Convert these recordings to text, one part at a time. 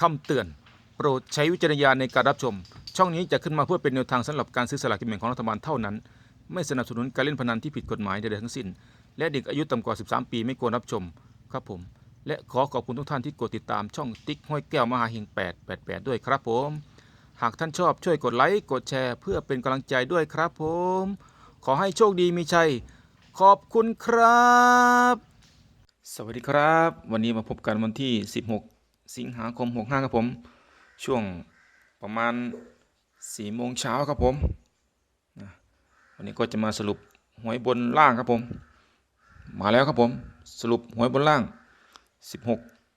คำเตือน โปรดใช้วิจารณญาณในการรับชม ช่องนี้จะขึ้นมาเพื่อเป็นแนวทางสำหรับการซื้อสลากกินแบ่งของรัฐบาลเท่านั้น ไม่สนับสนุนการเล่นพนันที่ผิดกฎหมายใดๆทั้งสิ้น และเด็กอายุต่ำกว่า 13 ปีไม่ควรรับชมครับผม และขอขอบคุณทุกท่านที่กดติดตามช่องติ๊กห้อยแก้วมหาเฮง888 ด้วยครับผม หากท่านชอบช่วยกดไลค์กดแชร์ เพื่อเป็นกำลังใจด้วยครับผม ขอให้โชคดีมีชัย ขอบคุณครับ สวัสดีครับ วันนี้มาพบกันวันที่ 16 สิงหาคม 65 ครับผม ช่วงประมาณ4โมงเช้าครับผมวันนี้ก็จะมาสรุปหวยบนล่างครับผม มาแล้วครับผม สรุปหวยบนล่าง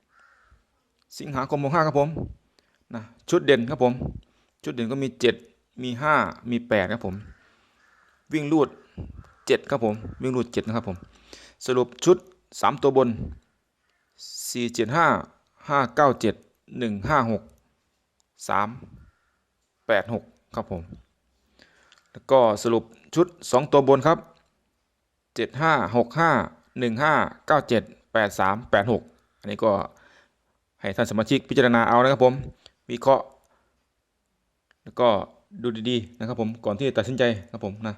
16 สิงหาคม 65 ครับผมนะชุดเด่นครับผม ชุดเด่นก็มี 7 มี 5 มี 8 ครับผม วิ่งลูด 7 ครับผม วิ่งลูด 7 นะครับผม สรุปชุด 3 ตัวบน 4 7 5 5 9 7 1 5 6 3 8 6ครับผม แล้วก็สรุปชุด2ตัวบนครับ7 5 6 5 1 5 9 7 8 3 8 6อันนี้ก็ให้ท่านสมาชิกพิจารณาเอานะครับผมวิเคราะห์ แล้วก็ดูดีๆนะครับผมก่อนที่จะตัดสินใจครับผมนะ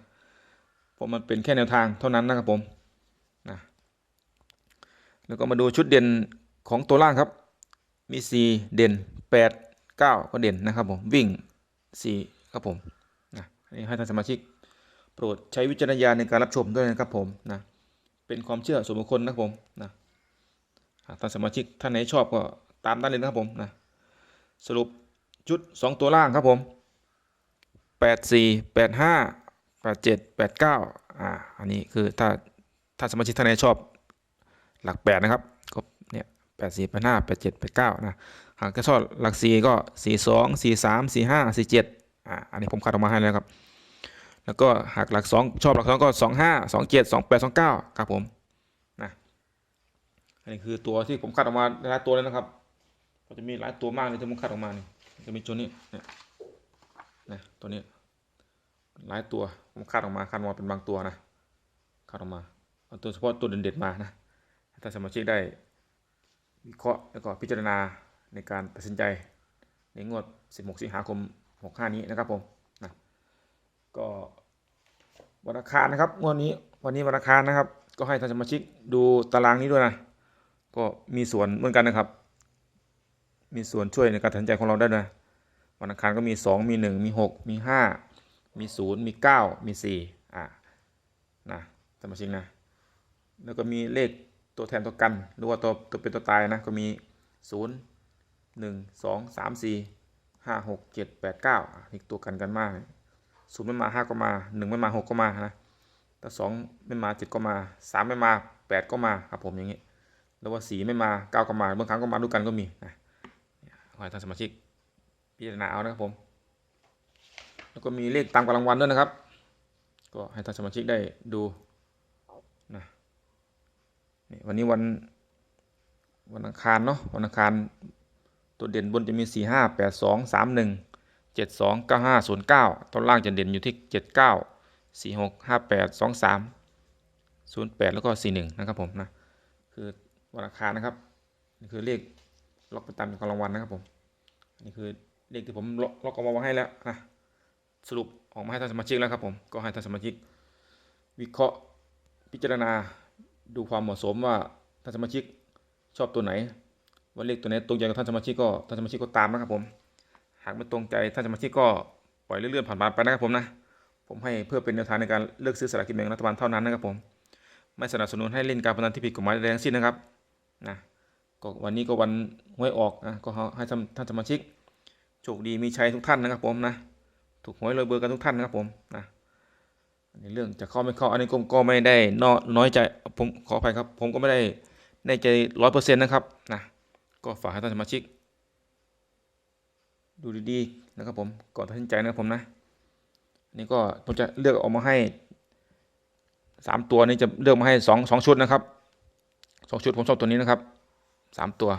เพราะมันเป็นแค่แนวทางเท่านั้นนะครับผมนะแล้วก็มาดูชุดเด่นของตัวล่างครับ มี 4 เด่น 8 9 ก็เด่นนะครับผมวิ่ง 4 ครับผมนะอันนี้ให้ท่านสมาชิก โปรดใช้วิจารณญาณในการรับชมด้วยนะครับผมนะเป็นความเชื่อส่วนบุคคลนะครับผมนะท่านสมาชิกท่านไหนชอบก็ตามได้เลยนะครับผมนะสรุปชุด 2 ตัวล่างครับผม 84 85แปดเจ็ดแปดเก้าอ่าอันนี้คือถ้าถ้าสมาชิกท่านไหนชอบหลักแปดนะครับ แปดสี่แปดห้าแปดเจ็ดแปดเก้านะหากจะชอบหลักสี่ก็สี่สองสี่สามสี่ห้าสี่เจ็ดอ่าอันนี้ผมคัดออกมาให้แล้วครับ แล้วก็หากหลักสองชอบหลักสองก็สองห้าสองเจ็ดสองแปดสองเก้าครับผมนะอันนี้คือตัวที่ผมคัดออกมาหลายตัวเลยนะครับก็จะมีหลายตัวมากเลยที่ผมคัดออกมานี่จะมีตัวนี้เนี่ยนะตัวนี้หลายตัวผมคัดออกมาคัดออกมาเป็นบางตัวนะคัดออกมาเอาตัวเฉพาะตัวเด่นๆมานะถ้าสมาชิกได้ วิเคราะห์แล้วก็พิจารณาในการตัดสินใจในงวด 16 สิงหาคม 65 นี้นะครับผมนะก็วันอังคารนะครับงวดนี้วันนี้วันอังคารนะครับ ก็ให้ท่านสมาชิกดูตารางนี้ด้วยนะก็มีส่วนเหมือนกันนะครับ มีส่วนช่วยในการตัดสินใจของเราได้นะวันอังคารก็มี 2 มี 1 มี 6 มี 5 มีศูนย์มีเก้ามีสี่อ่านะสมาชิกนะแล้วก็มีเลข ตัวแทนตัวกัน หรือว่าตัวตัวเป็นตัวตายนะก็มีศูนย์หนึ่งสองสามสี่ห้าหกเจ็ดแปดเก้านี่ตัวกันกันมากศูนย์ไม่มาห้าก็มาหนึ่งไม่มาหกก็มานะแต่สองไม่มาเจ็ดก็มาสามไม่มาแปดก็มาครับผมอย่างนี้แล้วว่าสี่ไม่มาเก้าก็มาบางครั้งก็มาด้วยกันก็มีนะขอให้ท่านสมาชิกพิจารณาเอานะครับผม แล้วก็มีเลขตามกำลังวันด้วยนะครับ ก็ให้ท่านสมาชิกได้ดู นี่วันนี้วันวันอังคารเนาะวันอังคารตัวเด่นบนจะมี 4 5 8 2 3 1 7 2 9 5 0 9ตัวล่างจะเด่นอยู่ที่ 7 9 4 6 5 8 2 3 0 8 แล้วก็ 4 1 นะครับผมนะคือวันอังคารนะครับนี่คือเลขล็อกประจำกำลังวันนะครับผมนี่คือเลขที่ผมล็อกล็อกเอามาให้แล้วนะสรุปออกมาให้ท่านสมาชิกแล้วครับผมก็ให้ท่านสมาชิกวิเคราะห์พิจารณา ดูความเหมาะสมว่าท่านสมาชิกชอบตัวไหน ว่าเลขตัวไหนตรงใจกับท่านสมาชิกก็ท่านสมาชิกก็ตามนะครับผม หากไม่ตรงใจท่านสมาชิกก็ปล่อยเลื่อนๆผ่านไปนะครับผมนะ ผมให้เพื่อเป็นแนวทางในการเลือกซื้อสลากกินแบ่งรัฐบาลเท่านั้นนะครับผม ไม่สนับสนุนให้เล่นการพนันที่ผิดกฎหมายใดทั้งสิ้นนะครับนะก็วันนี้ก็วันหวยออกนะก็ให้ท่านท่านสมาชิกโชคดีมีชัยทุกท่านนะครับผมนะถูกหวยรวยเบอร์กันทุกท่านนะครับผมนะ อันเรื่องจะเข้าไม่เข้าอันนี้ก็ก็ไม่ได้นน้อยใจผมขออภัยครับ ผมก็ไม่ได้แน่ใจร้อยเปอร์เซ็นต์นะครับนะก็ฝากให้ท่านสมาชิก ดูดีๆนะครับผมก่อนตัดสินใจนะครับผมนะอันนี้ก็ผมจะเลือกออกมาให้สามตัวนี้จะเลือกมาให้สองสองชุดนะครับสองชุดผมชอบตัวนี้นะครับสามตัว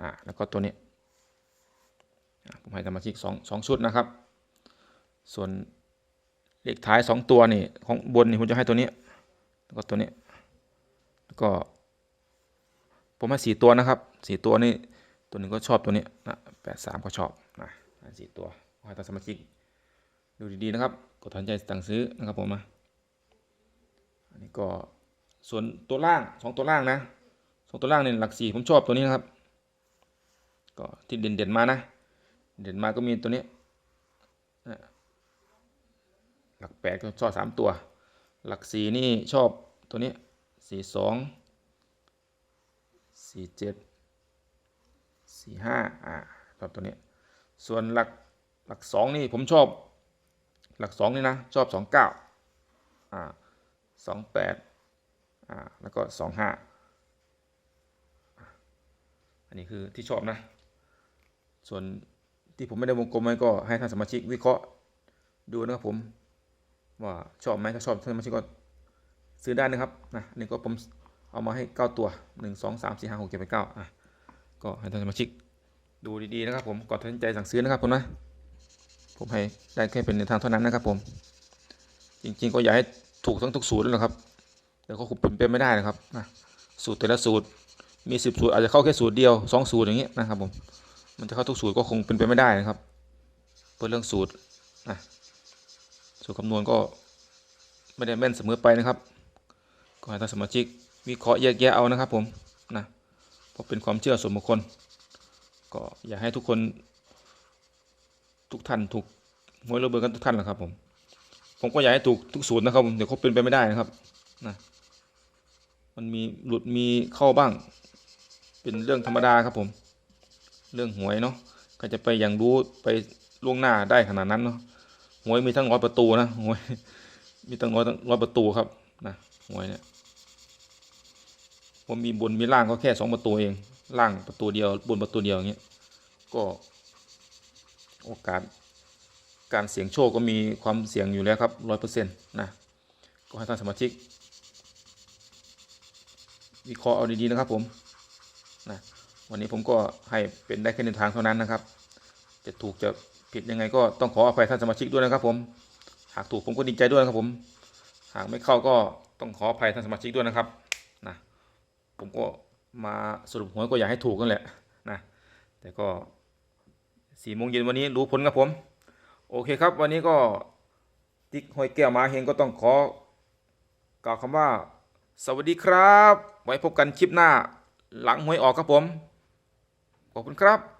อ่าแล้วก็ตัวนี้ผมให้สมาชิกสองสองชุดนะครับ ส่วน เลขท้ายสองตัวนี่ของบนนี่ผมจะให้ตัวนี้แล้วก็ตัวนี้แล้วก็ผมให้สี่ตัวนะครับสี่ตัวนี่ตัวหนึ่งก็ชอบตัวนี้นะแปดสามก็ชอบนะสี่ตัวขอให้ท่านสมาชิกดูดีๆนะครับกดตัดสินใจสั่งซื้อนะครับผมนะอันนี้ก็ส่วนตัวล่างสองตัวล่างนะสองตัวล่างเนี่ยหลักสี่ผมชอบตัวนี้นะครับ ก็ที่เด่นๆมานะ เด่นมาก็มีตัวนี้ หลักแปดก็ชอบสามตัว หลักสี่นี่ชอบตัวนี้สี่สองสี่เจ็ดสี่ห้าอ่าชอบตัวนี้ ส่วนหลักหลักสองนี่ผมชอบ หลักสองนี่นะ ชอบสองเก้าอ่าสองแปดอ่าแล้วก็สองห้าอันนี้คือที่ชอบนะ ส่วนที่ผมไม่ได้วงกลมไว้ก็ให้ท่านสมาชิกวิเคราะห์ดูนะครับผม ว่าชอบไหมถ้าชอบท่านสมาชิกก็ซื้อได้นะครับนะนี่ก็ผมเอามาให้ 9 ตัว 1 2 3 4 5 6 7 8 9อะก็ให้ท่านสมาชิกดูดีๆนะครับผมก่อนตัดสินใจสั่งซื้อนะครับผมนะผมให้ได้แค่เป็นในทางเท่านั้นนะครับผม จริงๆก็อยากให้ถูกทั้งทุกสูตรนะครับแต่ก็คงเป็นไปไม่ได้นะครับนะสูตรแต่ละสูตรมี10สูตรอาจจะเข้าแค่สูตรเดียว2สูตรอย่างเงี้ยนะครับผมมันจะเข้าทุกสูตรก็คงเป็นไปไม่ได้นะครับ เพื่อเรื่องสูตรนะ สูตรคำนวณก็ไม่ได้แม่นเสมอไปนะครับ ก็ให้ท่านสมาชิกวิเคราะห์แยกแยะเอานะครับผมนะเพราะเป็นความเชื่อส่วนบุคคล ก็อยากให้ทุกคนทุกท่านถูกหวยระเบิดกันทุกท่านแหละครับผม ผมก็อยากให้ถูกทุกสูตรนะครับผมเดี๋ยวเขาเป็นไปไม่ได้นะครับนะมันมีหลุดมีเข้าบ้าง เป็นเรื่องธรรมดาครับผม เรื่องหวยเนาะใครจะไปอย่างรู้ไปล่วงหน้าได้ขนาดนั้นเนาะ หวยมีทั้งร้อยประตูนะหวยมีตั้งร้อยร้อยประตูครับนะหวยเนี่ยผมมีบนมีล่างก็แค่สองประตูเอง ล่างประตูเดียวบนประตูเดียวอย่างเงี้ยก็โอกาสการเสี่ยงโชคก็มีความเสี่ยงอยู่แล้วครับร้อยเปอร์เซ็นต์นะก็ให้ท่านสมาชิกวิเคราะห์เอาดีๆนะครับผมนะวันนี้ผมก็ให้เป็นได้แค่ในทางเท่านั้นนะครับ จะถูกจะ ผิดยังไงก็ต้องขออภัยท่านสมาชิกด้วยนะครับ ผม หากถูกผมก็ดีใจด้วยนะครับ ผม หากไม่เข้าก็ต้องขออภัยท่านสมาชิกด้วยนะครับนะผมก็มาสรุปหวยก็อยากให้ถูกกันแหละนะแต่ก็สี่โมงเย็นวันนี้รู้ผลครับผม โอเคครับ วันนี้ก็ติ๊กหอยแก้วมาเฮงก็ต้องขอกล่าวคำว่า สวัสดีครับ ไว้พบกันคลิปหน้า หลังหวยออกครับผม ขอบคุณครับ